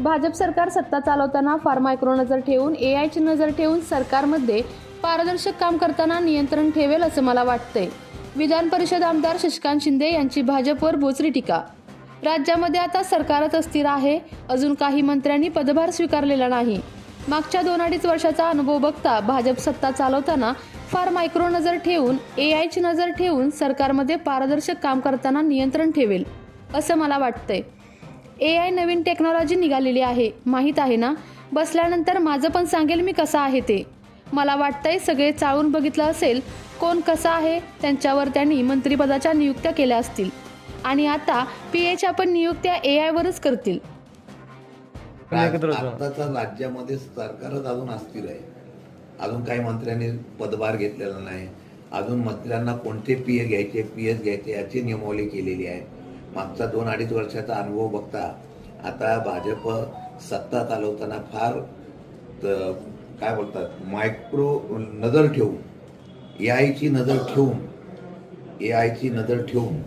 भाजप सरकार सत्ता चालवताना फार मायक्रो नजर ठेवून ए आयची नजर ठेवून सरकारमध्ये पारदर्शक काम करताना नियंत्रण ठेवेल असं मला वाटतंय. विधान परिषद आमदार शशिकांत शिंदे यांची भाजपवर बोचरी टीका. राज्यामध्ये आता सरकारच अस्थिर आहे. अजून काही मंत्र्यांनी पदभार स्वीकारलेला नाही. मागच्या दोन अडीच वर्षाचा अनुभव बघता भाजप सत्ता चालवताना फार मायक्रो नजर ठेवून ए आयची नजर ठेवून सरकारमध्ये पारदर्शक काम करताना नियंत्रण ठेवेल असं मला वाटतंय. ए आय नवीन टेक्नॉलॉजी निघालेली आहे. माहीत आहे ना? बसल्यानंतर माझं पण सांगेल मी कसं आहे ते. मला वाटतंय सगळे चाळून बघितलं असेल कोण कसं आहे त्यांच्यावर त्यांनी मंत्रिपदाच्या नियुक्त्या केल्या असतील. आणि आता पी एच्या पण नियुक्त्या ए आयवरच करतील. आताचा राज्यामध्ये सरकारच अजून अस्थिर आहे. अजून काही मंत्र्यांनी पदभार घेतलेला नाही. अजून मंत्र्यांना कोणते पी ए घ्यायचे पी एस घ्यायचे याची नियमावली केलेली आहे. मागचा दोन अडीच वर्षाचा अनुभव बघता आता भाजप सत्ता चालवताना फार काय बोलतात मायक्रो नजर ठेवून ए आयची नजर ठेवून ए आयची नजर ठेवून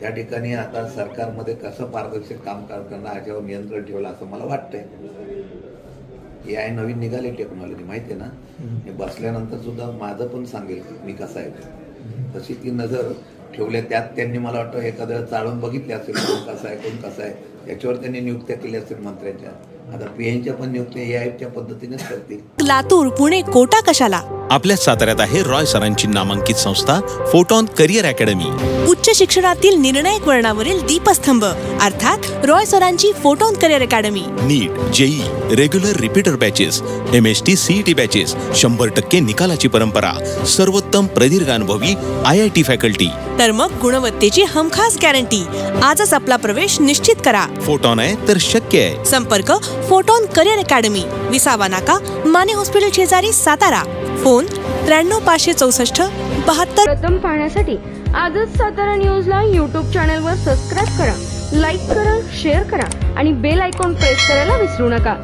त्या ठिकाणी आता सरकारमध्ये कसं पारदर्शक काम करताना याच्यावर नियंत्रण ठेवलं असं मला वाटतंय. ए आय नवीन निघाली टेक्नॉलॉजी माहिती आहे ना बसल्यानंतर सुद्धा माझं पण सांगेल मी कसं आहे. तशी ती नजर ठेवल्या त्यात त्यांनी मला वाटतं एखाद्या वेळेस चाळून बघितले असेल कोण कसं आहे कोण कसं आहे याच्यावर त्यांनी नियुक्त्या केल्या असेल मंत्र्यांच्या. आता पीएनच्या पण नियुक्त्या आयच्या पद्धतीनेच करतील. लातूर पुणे कोटा कशाला? आपल्या साताऱ्यात आहे रॉय सरांची नामांकित संस्था फोटॉन करिअर अकॅडमी. उच्च शिक्षणातील निर्णायक वळणावरील दीपस्तंभ अर्थात रॉय सरांची Photon career academy. NEET JEE regular repeater batches M S T CET batches शंभर टक्के निकालाची परंपरा सर्वोत्तम प्रदीर्घ अनुभवी आय आय टी फॅकल्टी. तर मग गुणवत्तेची हमखास गॅरंटी आजच आपला प्रवेश निश्चित करा. फोटॉन आहे तर शक्य आहे. संपर्क फोटोन करिअर अकॅडमी विसावा नाका माने हॉस्पिटल शेजारी सातारा. फोन त्र्याण्णव पाचशे चौसष्ट बहात्तर. प्रथम पाहण्यासाठी आजच सातारा न्यूजला यूट्यूब चॅनलवर सबस्क्राईब करा लाईक करा शेअर करा आणि बेल आयकॉन प्रेस करायला विसरू नका.